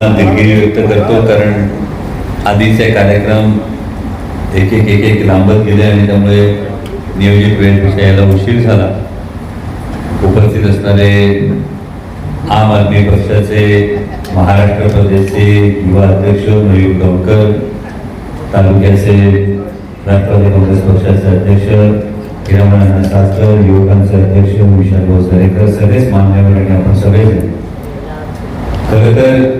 दिलगिरी व्यक्त करतो कारण आधीचे कार्यक्रम एक एक एक एक लांबत गेले आणि त्यामुळे नियोजित वेळपेक्षा यायला उशीर झाला. उपस्थित असणारे आम आदमी पक्षाचे महाराष्ट्र प्रदेशचे युवा अध्यक्ष मयूर गावकर तालुक्याचे राष्ट्रवादी काँग्रेस पक्षाचे अध्यक्ष हिरामण शास्त्र युवकांचे अध्यक्ष विशाल भाऊ सरेकर सगळेच मान्यवर आणि आपण सगळे खरं तर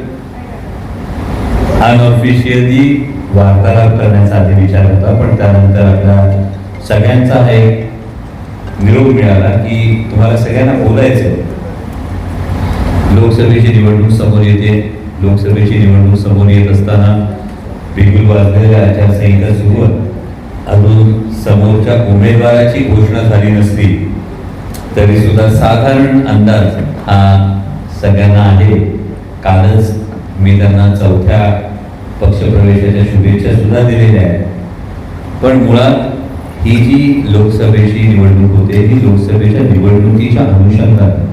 अनऑफिशियली वार्तालाप करण्याचा आधी विचार होता पण त्यानंतर आपला सगळ्यांचा हा एक निरोप मिळाला की तुम्हाला सगळ्यांना बोलायचं लोकसभेची निवडणूक समोर येते. लोकसभेची निवडणूक समोर येत असताना बिगुल वाजलेल्या आचारसंहिता सुरू अजून समोरच्या उमेदवाराची घोषणा झाली नसती. तरी सुद्धा साधारण अंदाज हा सगळ्यांना आहे. कालच मी त्यांना चौथ्या पक्षप्रवेशाच्या शुभेच्छा सुद्धा दिलेल्या आहेत. पण मुळात ही जी लोकसभेची निवडणूक होते ही लोकसभेच्या निवडणुकीच्या अनुषंगाने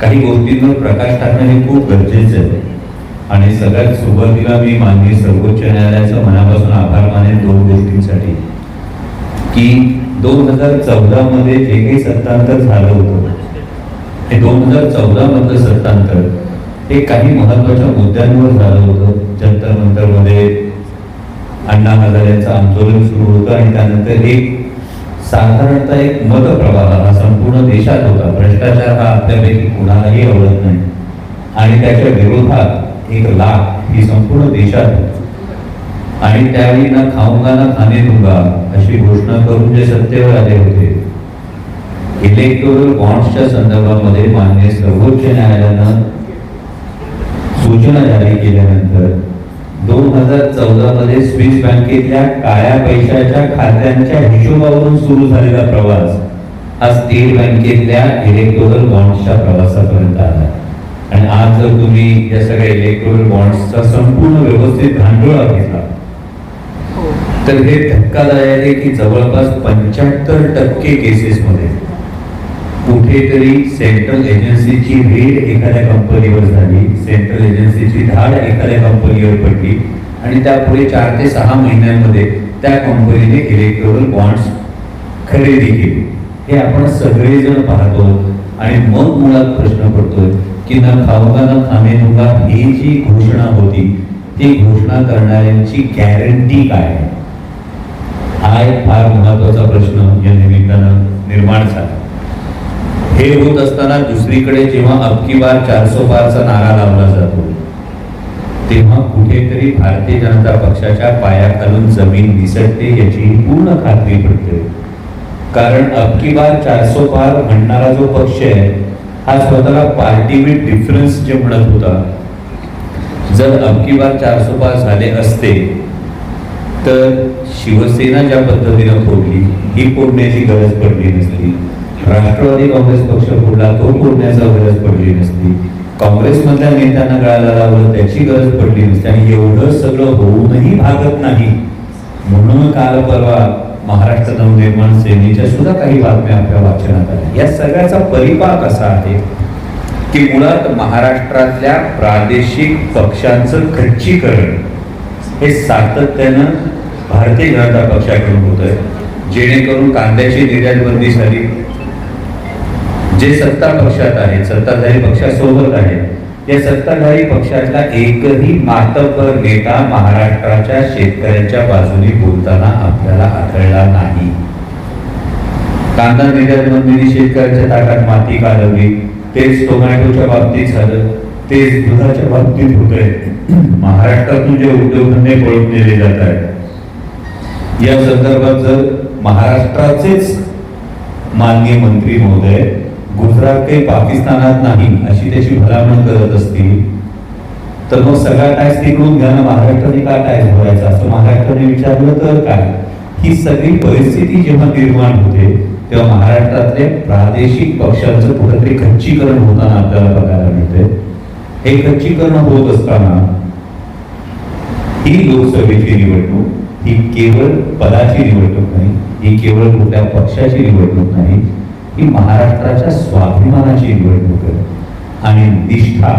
काही गोष्टींवर प्रकाश टाकणं हे खूप गरजेचं आहे. आणि सगळ्यात सुरुवातीला मी माननीय सर्वोच्च न्यायालयाचा मनापासून आभार मानेन दोन गोष्टींसाठी. की दोन हजार चौदा मध्ये जे काही सत्तांतर झालं होतं हे दोन हजार चौदा मधलं सत्तांतर हे काही महत्त्वाच्या मुद्द्यांवर झालं होतं. जंतर मंतरमध्ये अण्णा हजारेचं आंदोलन सुरू होतं आणि त्यानंतर एक साधारणतः एक मतप्रवाह हा संपूर्ण देशात होता. भ्रष्टाचार हा आपल्यापैकी कुणालाही आवडत नाही. आणि त्याच्या विरोधात एक लाख ही संपूर्ण देशात होती. आणि त्यावेळी ना खाऊंगा ना खाणे दुंगा अशी घोषणा करून जे सत्तेवर आले होते. इलेक्टोरल बॉन्ड्सच्या संदर्भामध्ये मान्य सर्वोच्च न्यायालयानं केल्यानंतर दोन हजार चौदा मध्ये स्विस बँकेतल्या काळ्या पैशाच्या खात्यांच्या हिशोबावरून सुरू झालेला प्रवास हा स्टेट बँकेतल्या इलेक्टोरल बॉन्ड्सच्या प्रवासापर्यंत आला. आणि आज जर तुम्ही या सगळ्या इलेक्टोरल बॉन्ड्सचा संपूर्ण व्यवस्थित भांडोळा घेतला तर हे धक्कादायक आहे की जवळपास पंच्याहत्तर टक्के केसेसमध्ये कुठेतरी सेंट्रल एजन्सीची रेड एखाद्या कंपनीवर झाली सेंट्रल धाड एखाद्या कंपनीवर पडली आणि त्यापुढे चार ते सहा महिन्यांमध्ये त्या कंपनीने इलेक्ट्रोल बॉन्ड्स खरेदी केली. हे आपण सगळेजण पाहतो आणि मग मुळात प्रश्न पडतोय की न खाऊगा ना खाणे ही जी घोषणा होती ती घोषणा करणाऱ्यांची गॅरंटी काय आहे? हा एक फार महत्त्वाचा प्रश्न या निमित्तानं निर्माण झाला. हे होत असताना दुसरीकडे जेव्हा अबकी बार चारसो बारचा नारा लावला जातो तेव्हा कुठेतरी भारतीय जनता पक्षाच्या पायाखालून जमीन निसटते याची पूर्ण खात्री पडते. कारण अबकी बार चारसो पार म्हणणारा जो पक्ष आहे हा स्वतःला पार्टी विथ डिफरन्स जे म्हणत होता. जर अबकी बार चारसो पार झाले असते तर शिवसेना ज्या पद्धतीनं फोडली ही फोडण्याची गरज पडली नसती. राष्ट्रवादी काँग्रेस पक्ष फोडला तो फोडण्याचा गरज पडली नसती. काँग्रेसमधल्या नेत्यांना गळाला लावलं त्याची गरज पडली नसते. आणि एवढं सगळं होऊनही भागत नाही. म्हणून काल परवा महाराष्ट्र नवनिर्माण सेनेच्या सुद्धा काही बातम्या आपल्या वाचनात आल्या. या सगळ्याचा परिपाक असा आहे की मुळात महाराष्ट्रातल्या प्रादेशिक पक्षांचं खच्चीकरण हे सातत्यानं भारतीय जनता पक्षाकडून होत आहे जेणेकरून कांद्याची निर्यात बंदी झाली. जे सत्ता पक्षात आहेत सत्ताधारी पक्षासोबत आहेत या सत्ताधारी पक्षातला एकही मातब्बर नेता महाराष्ट्राच्या शेतकऱ्यांच्या बाजूने बोलताना आपल्याला आढळला नाही. कांदा निर्यात बंदीने शेतकऱ्यांच्या ताटात माती काढवली तेच टोमॅटोच्या बाबतीत झालं तेच दुधाच्या बाबतीत होतंय महाराष्ट्रातून जे उद्योगधंदे पळून नेले जात आहेत या संदर्भात जर महाराष्ट्राचेच माननीय मंत्री महोदय गुजरात काही पाकिस्तानात नाही अशी त्याची भलामण करत असतील तर मग सगळा टॅक्स तिकडून घ्या ना महाराष्ट्राने का टॅक्स भरायचा? असं महाराष्ट्राने विचारलं तर काय? ही सगळी परिस्थिती जेव्हा निर्माण होते तेव्हा महाराष्ट्रातले प्रादेशिक पक्षांचं कुठेतरी खच्चीकरण होताना आपल्याला बघायला मिळते. हे खच्चीकरण होत असताना ही लोकसभेची निवडणूक ही केवळ पदाची निवडणूक नाही ही केवळ कुठल्या पक्षाची निवडणूक नाही ही महाराष्ट्राच्या स्वाभिमानाची निवडणूक आहे आणि निष्ठा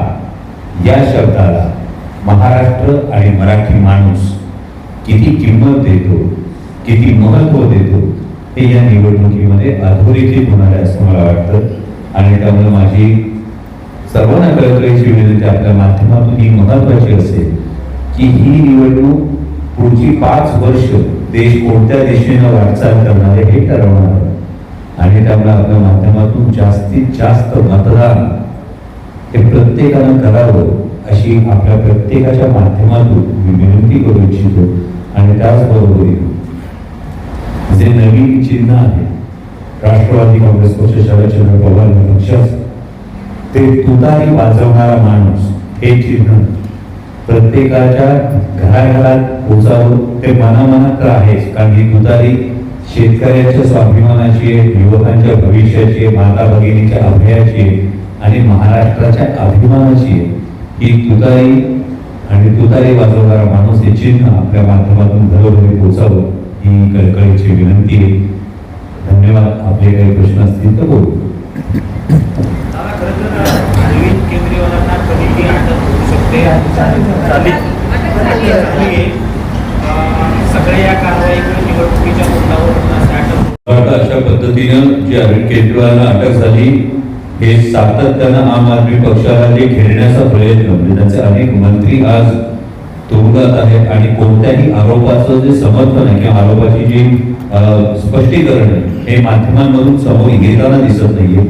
या शब्दाला महाराष्ट्र आणि मराठी माणूस किती किंमत देतो किती महत्त्व देतो हे या निवडणुकीमध्ये अधोरेखित होणार आहे असं मला वाटतं आणि त्यामुळे माझी सर्वांना कळकळीची विनंती आपल्या माध्यमातून ही महत्वाची असेल की ही निवडणूक पुढची पाच वर्ष देश कोणत्या दिशेनं वाटचाल करणार आहे हे ठरवणार आहे. आणि त्यामुळे आपल्या माध्यमातून जास्तीत जास्त मतदान हे प्रत्येकानं करावं अशी आपल्या प्रत्येकाच्या माध्यमातून मी विनंती करू इच्छितो आणि त्याचबरोबर जे नवीन चिन्ह आहे राष्ट्रवादी काँग्रेस पक्ष शरदचंद्र पवार पक्ष ते तुतारी वाजवणारा माणूस हे चिन्ह प्रत्येकाच्या घराघरात पोचावं ते मनामनात तर आहेच कारण ही तुतारी शेतकऱ्यांच्या स्वाभिमानाची आहे युवकांच्या भविष्याची आहे माता भगिनीच्या अभयाची आहे आणि महाराष्ट्राच्या अभिमानाची आहे. ही तुतारी आणि तुतारी वाजवणारा माणूस हे चिन्ह आपल्या माध्यमातून घरोघरी पोचावं ही कळकळीची विनंती आहे. धन्यवाद. आपले काही प्रश्न असतील तर बोलू. दादा खरं अरविंद केजरीवालांना कधीही अटक होऊ शकते. अशा पद्धतीनं जी अरविंद केजरीवालला अटक झाली हे सातत्यानं आम आदमी पक्षाला जे घेण्याचा प्रयत्न म्हणजे त्यांचे अनेक मंत्री आज तुरुंगात आहेत आणि कोणत्याही आरोपाचं जे समर्थन आहे किंवा आरोपाची जी स्पष्टीकरण आहे हे माध्यमांमधून समोर येताना दिसत नाहीये.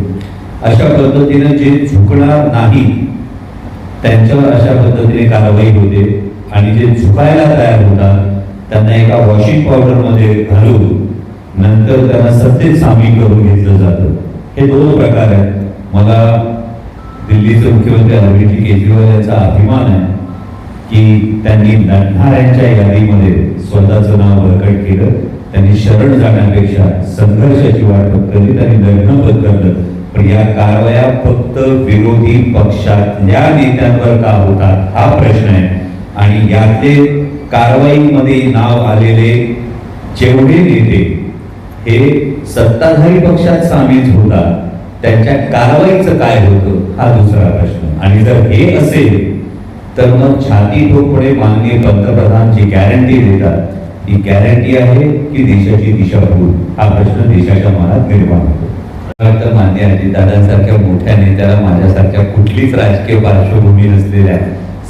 अशा पद्धतीने जे झुकणार नाही त्यांच्यावर अशा पद्धतीने कारवाई होते आणि जे झुकायला तयार होतात त्यांना एका वॉशिंग पावडरमध्ये घालून नंतर त्यांना सत्तेत सामील करून घेतलं जातं. हे दोन प्रकार आहेत. मला दिल्लीचे मुख्यमंत्री अरविंद केजरीवाल यांचा अभिमान आहे की त्यांनी लढणाऱ्यांच्या यादीमध्ये स्वतःचं नाव बळकट केलं. त्यांनी शरण जाण्यापेक्षा संघर्षाची वाट पत्करली त्यांनी लग्न पत्करलं पण या कारवाया फक्त विरोधी पक्षातल्या नेत्यांवर का होतात हा प्रश्न आहे. आणि यातले कारवाईमध्ये नाव आलेले जेवढे नेते हे सत्ताधारी पक्षात सामील होतात. त्यांच्या कारवाईचं काय होतं हा दुसरा प्रश्न. आणि जर हे असेल तर मग छाती ठोकपणे माननीय पंतप्रधान जी गॅरंटी देतात. ती गॅरंटी आहे की देशाची दिशाभूल हा प्रश्न देशाच्या मनात निर्माण होतो. तर मान्य आहे दादांसारख्या मोठ्या नेत्याला माझ्यासारख्या कुठलीच राजकीय पार्श्वभूमी नसलेल्या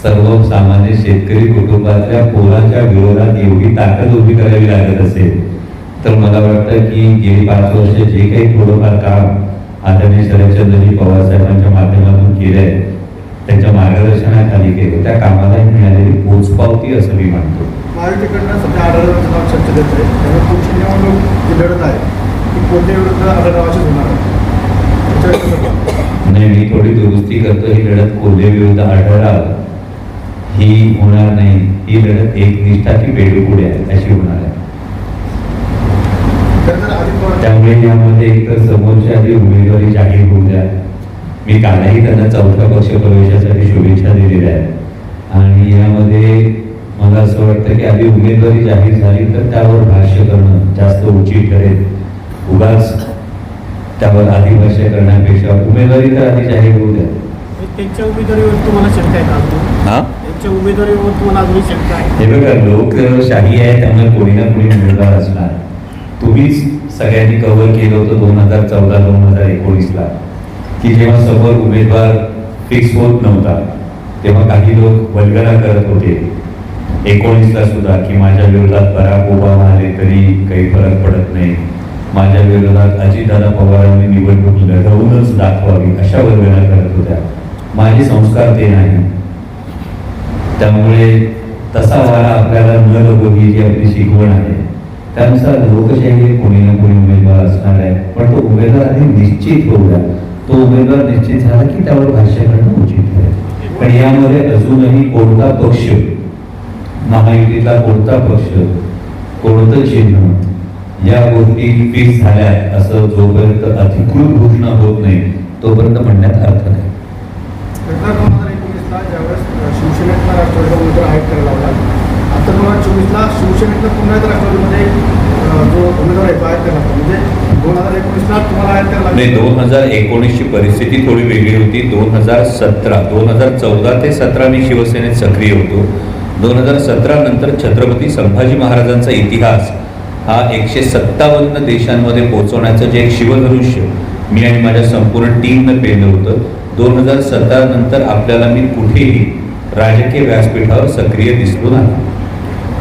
सर्वसामान्य शेतकरी कुटुंबातल्या पोरांच्या विरोधात एवढी ताकद उभी करावी लागत असेल तर मला वाटतं की गेली पाच वर्ष जे काही थोडंफार काम आदरणीय शरदचंद्रजी पवार साहेबांच्या माध्यमातून केलंय त्यांच्या मार्गदर्शनाखाली केलं त्या कामाला मिळालेली पोचपावती असं मी मानतो. महायुतीकडनं सध्या आढळरावांचं नाव चर्चेत येत आहे. त्यामुळे पुढची निवडणूक जी लढत आहे ती कोणत्या विरुद्ध आढळरावाचीच होणार आहे? नाही मी थोडी दुरुस्ती करतो. ही लढत कोल्हे विरुद्ध आढळराव ही होणार नाही. ही लढत एकनिष्ठा की बेडूपुढे आहे अशी होणार आहे खरं तर अजित पवार त्यामुळे यामध्ये एकतर समोरच्या आधी उमेदवारी जाहीर होऊ द्या. मी कालही त्यांना चौथ्या पक्ष प्रवेशासाठी शुभेच्छा दिलेल्या आहेत. आणि यामध्ये मला असं वाटतं की आधी उमेदवारी जाहीर झाली तर त्यावर भाष्य करणं जास्त उचित ठरेल. उगाच त्यावर आधी भाष्य करण्यापेक्षा उमेदवारी तर आधी जाहीर होऊ द्या. त्यांच्या उमेदवारीवर तुम्हाला शंका आहे का हा? त्यांच्या उमेदवारीवर तुम्हाला अजूनही शंका आहे? हे बघा लोकशाही आहे त्यामुळे कोणी ना कोणी उमेदवार असणार. तुम्हीच सगळ्यांनी कव्हर केलं होतं दोन हजार चौदा दोन हजार एकोणीसला. की जेव्हा समोर उमेदवार फिक्स होत नव्हता तेव्हा काही लोक वल्गना करत होते. एकोणीसला सुद्धा की माझ्या विरोधात बराक ओबामा आले तरी काही फरक पडत नाही. माझ्या विरोधात अजितदादा पवारांनी निवडणूक लढवूनच दाखवावी अशा वल्गना करत होत्या. माझे संस्कार ते नाही. त्यामुळे तसा वारा आपल्याला न लागो ही जी आपली शिकवण आहे. त्यानुसार लोकशाही कोणी ना कोणी उमेदवार असणार आहे. पण तो उमेदवार आधी निश्चित होऊ तो उमेदवार निश्चित झाला की त्यावर भाष्य करणं उचित आहे. पण यामध्ये अजूनही कोणता पक्ष महायुतीतला कोणता पक्ष कोणतं चिन्ह या गोष्टी फिक्स झाल्या असं जोपर्यंत अधिकृत घोषणा होत नाही तोपर्यंत म्हणण्यात अर्थ नाही. शिवसेनेतला राष्ट्रवादीचा उमेदवार हाईट करायला तुम्हाला चोवीसला शिवसेनेतनं पुन्हा एकदा राष्ट्रवादीमध्ये जो उमेदवार आहे तो आयात म्हणजे दोन हजार एकोणीसला तुम्हाला आयात करायला नाही लागेल. दोन हजार एकोणीसची परिस्थिती थोडी वेगळी होती. दोन हजार सतरा दोन हजार चौदा ते सतरा मी शिवसेनेत सक्रिय होतो. दोन हजार सतरा नंतर छत्रपती संभाजी महाराजांचा इतिहास हा एकशे सत्तावन्न देशांमध्ये पोहोचवण्याचं जे एक शिवधनुष्य मी आणि माझ्या संपूर्ण टीमनं पेरलं होतं. दोन हजार सतरा नंतर आपल्याला मी कुठेही राजकीय व्यासपीठावर सक्रिय दिसलो नाही.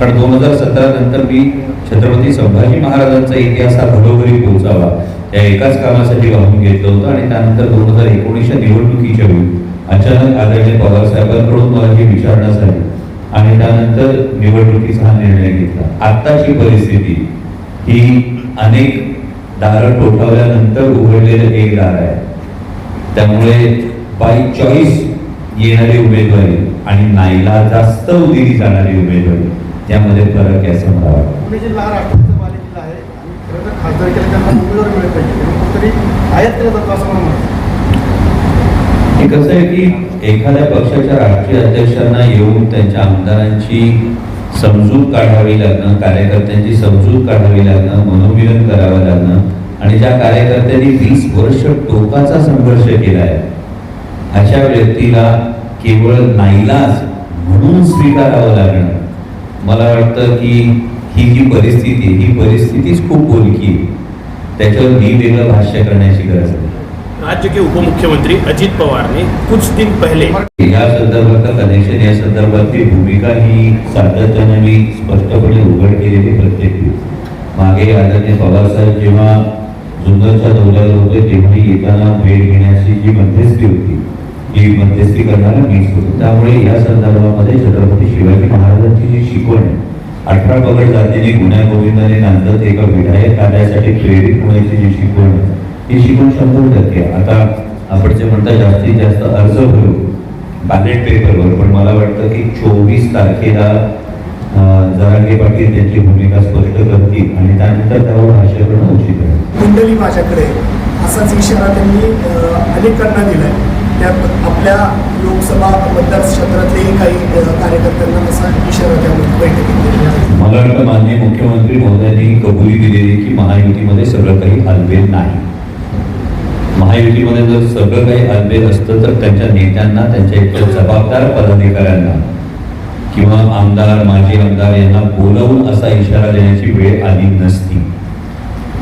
कारण दोन हजार सतरा नंतर मी छत्रपती संभाजी महाराजांचा इतिहास हा घरोघरी पोहोचावा. त्या एकाच कामासाठी वाहून घेतलं होतं आणि त्यानंतर दोन हजार एकोणीसच्या निवडणुकीच्या वेळी अचानक आदरणीय पवारसाहेबांकडून मला ही विचारणा झाली आणि त्यानंतर निवडणुकीचा हा निर्णय घेतला. आत्ताची परिस्थिती ही अनेक दारं टोठावल्यानंतर उघडलेलं एक दार आहे. त्यामुळे बाय चॉईस येणारी उमेदवारी आणि नाईला जास्त दिली जाणारी उमेदवारी. यामध्ये फरक आहे असं मला वाटतं पुणे जिल्हा हा राष्ट्रवादीचा बालेकिल्ला आहे आणि खरं तर खासदार केला त्यांना उमेदवार मिळत पाहिजे. त्यांनी कुठेतरी आयात केलं जातं असं मला म्हणायचं हे कसं आहे की एखाद्या पक्षाच्या राष्ट्रीय अध्यक्षांना येऊन त्यांच्या आमदारांची समजूत काढावी लागणं कार्यकर्त्यांची समजूत काढावी लागणं मनोमिलन करावं लागणं आणि ज्या कार्यकर्त्यांनी वीस वर्ष टोकाचा संघर्ष केला आहे अशा व्यक्तीला केवळ नाईलाज म्हणून स्वीकारावं लागणं. मला वाटतं की ही जी परिस्थिती आहे, ही परिस्थितीच खूप बोलकी आहे. त्याच्यावर मी वेगळं भाष्य करण्याची गरज नाही राज्य के उप मुख्यमंत्री अजीत पवार ने कुछ दिन पहले या संदर्भातलं कनेक्शन या संदर्भातली भूमिका ही सातत्याने मी स्पष्टपणे उघड केलेली प्रत्येक वेळी. मागे आदरणीय पवारसाहेब जेव्हा जुन्नरच्या दौऱ्याला होते तेव्हा येताना भेट घेण्याची जी मध्यस्थी होती जी मध्यस्थी करणारा मीच होतो. त्यामुळे या संदर्भामध्ये छत्रपती शिवाजी महाराजांची जी शिकवण अठरा पगड जातीने गुन्ह्या गोविंदाने नांदत एका विधायक कार्यासाठी प्रेरित होण्याची जी शिकवण ही शिकवण शंभर टक्के आता आपण जे म्हणता जास्तीत जास्त अर्ज भरू बॅलेट पेपरवर पण मला वाटतं की चोवीस तारखेला जरांगे पाटील त्यांची भूमिका स्पष्ट करतील आणि त्यानंतर त्यावर भाष्य करणं उचित आहे. कुंडली माझ्याकडे असाच इशारा त्यांनी अनेकांना दिलाय. त्यात आपल्या लोकसभा मतदारक्षेत्रातलेही काही कार्यकर्त्यांना तसा इशारा त्या बैठकीत मला वाटतं माननीय मुख्यमंत्री महोदयांनी कबुली दिलेली की महायुतीमध्ये सगळं काही हलबेल नाही. महायुतीमध्ये जर सगळं काही हलबेल असतं तर त्यांच्या नेत्यांना त्यांच्या इतर जबाबदार पदाधिकाऱ्यांना किंवा आमदार माजी आमदार यांना बोलवून असा इशारा देण्याची वेळ आली नसती.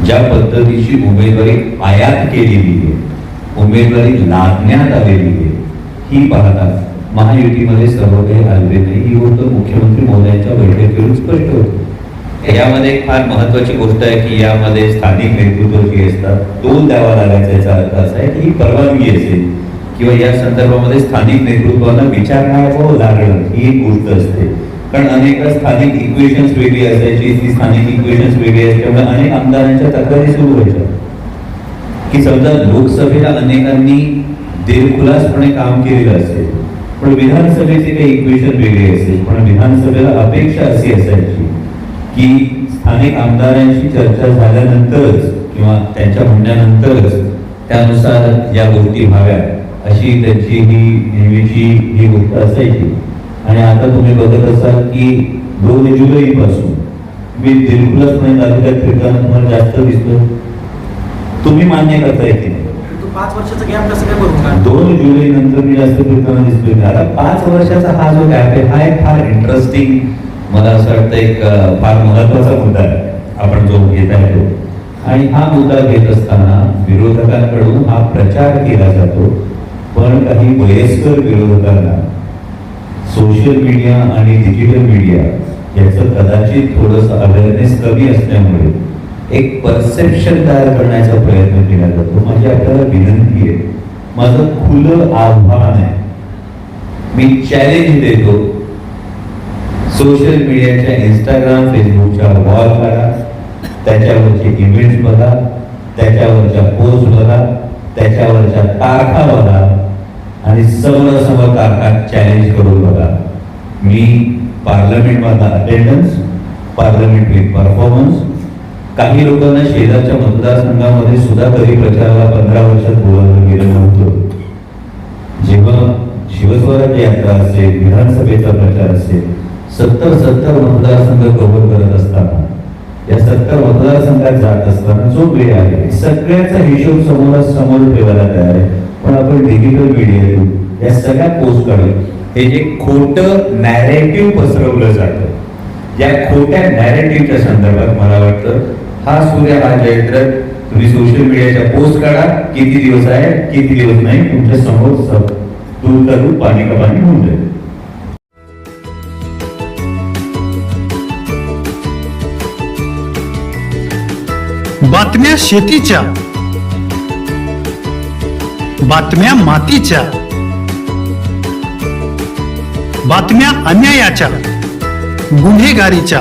ज्या पद्धतीची उमेदवारी आयात केलेली आहे उमेदवारी लादण्यात आलेली आहे. ही पाहता महायुतीमध्ये सर्व काही आलेले नाही. ही गोष्ट मुख्यमंत्री मोदयांच्या बैठकीवरून स्पष्ट होते. यामध्ये एक फार महत्वाची गोष्ट आहे की यामध्ये स्थानिक नेतृत्व जे असतात तोल द्यावा लागायचा याचा अर्थ असा आहे की ही परवानगी असेल. किंवा या संदर्भामध्ये स्थानिक नेतृत्वाला विचार विचारण्यावर लागणं ही एक गोष्ट असते. कारण अनेक स्थानिक इक्वेशन्स वेगळी असायची. ती स्थानिक इक्वेशन्स वेगळी असल्यामुळे अनेक आमदारांच्या तक्रारी सुरू व्हायच्या. की समजा लोकसभेला अनेकांनी दिलखुलासपणे काम केलेलं असेल पण विधानसभेचे काही इक्वेशन वेगळे असेल पण विधानसभेला अपेक्षा अशी असायची की स्थानिक आमदारांशी चर्चा झाल्यानंतरच किंवा त्यांच्या म्हणण्यानंतरच त्यानुसार या गोष्टी व्हाव्या अशी त्यांची ही नेहमीची ही गोष्ट असायची. आणि आता तुम्ही बघत असाल की दोन जुलै पासून मी दिलखुलासपणे तालुक्यात फिरताना तुम्हाला जास्त दिसतो तुम्ही मान्य करताय की नाही तो पाच वर्षाचा गॅप कसं काय भरून काढतो? दोन जुलै नंतर मी जास्त फिरताना दिसतोय. आता पाच वर्षाचा हा जो गॅप आहे हा एक फार इंटरेस्टिंग मला असं वाटतं एक फार महत्त्वाचा मुद्दा आहे. आपण जो घेत आहे तो आणि हा मुद्दा घेत असताना विरोधकांकडून हा प्रचार केला जातो. पण काही वयस्कर विरोधकांना सोशल मीडिया आणि डिजिटल मीडिया याचं कदाचित थोडंसं अवेअरनेस कमी असल्यामुळे एक परसेप्शन तयार करण्याचा प्रयत्न केला जातो. माझी आपल्याला विनंती आहे. माझं खुलं आव्हान आहे. मी चॅलेंज देतो. सोशल मीडियाच्या इंस्टाग्राम फेसबुकच्या वॉल काढा. त्याच्यावरचे इमेज बघा. त्याच्यावरच्या पोस्ट बघा. त्याच्यावरच्या तारखा बघा. आणि समोरासमोर तारखा चॅलेंज करून बघा. मी पार्लमेंटमधला अटेंडन्स पार्लमेंट विथ परफॉर्मन्स काही लोकांना शेजारच्या मतदारसंघामध्ये सुद्धा कधी प्रचाराला पंधरा वर्षात बोलावलं गेलं नव्हतं. जेव्हा शिवस्वराज्य यात्रा असेल विधानसभेचा प्रचार असेल सत्तर सत्तर मतदारसंघ कव्हर करत असताना या सत्तर मतदारसंघात जात असताना जो वेळ आहे सगळ्याचा हिशोब समोर समोर ठेवायला तयार आहे. पण आपण डिजिटल मीडियातून या सगळ्या पोस्ट काढून हे जे खोटं नॅरेटिव्ह पसरवलं जातं या खोट्या नॅरेटिव्हच्या संदर्भात मला वाटतं हा सूर्य हा जयद्रथ तुम्ही सोशल मीडियाच्या पोस्ट काढा. किती दिवस आहे किती दिवस नाही तुमच्यासमोर सब. दूर करून पाणी का पाणी होऊन जाईल. बातम्या शेतीच्या. बातम्या मातीच्या. बातम्या अन्यायाच्या. गुन्हेगारीच्या.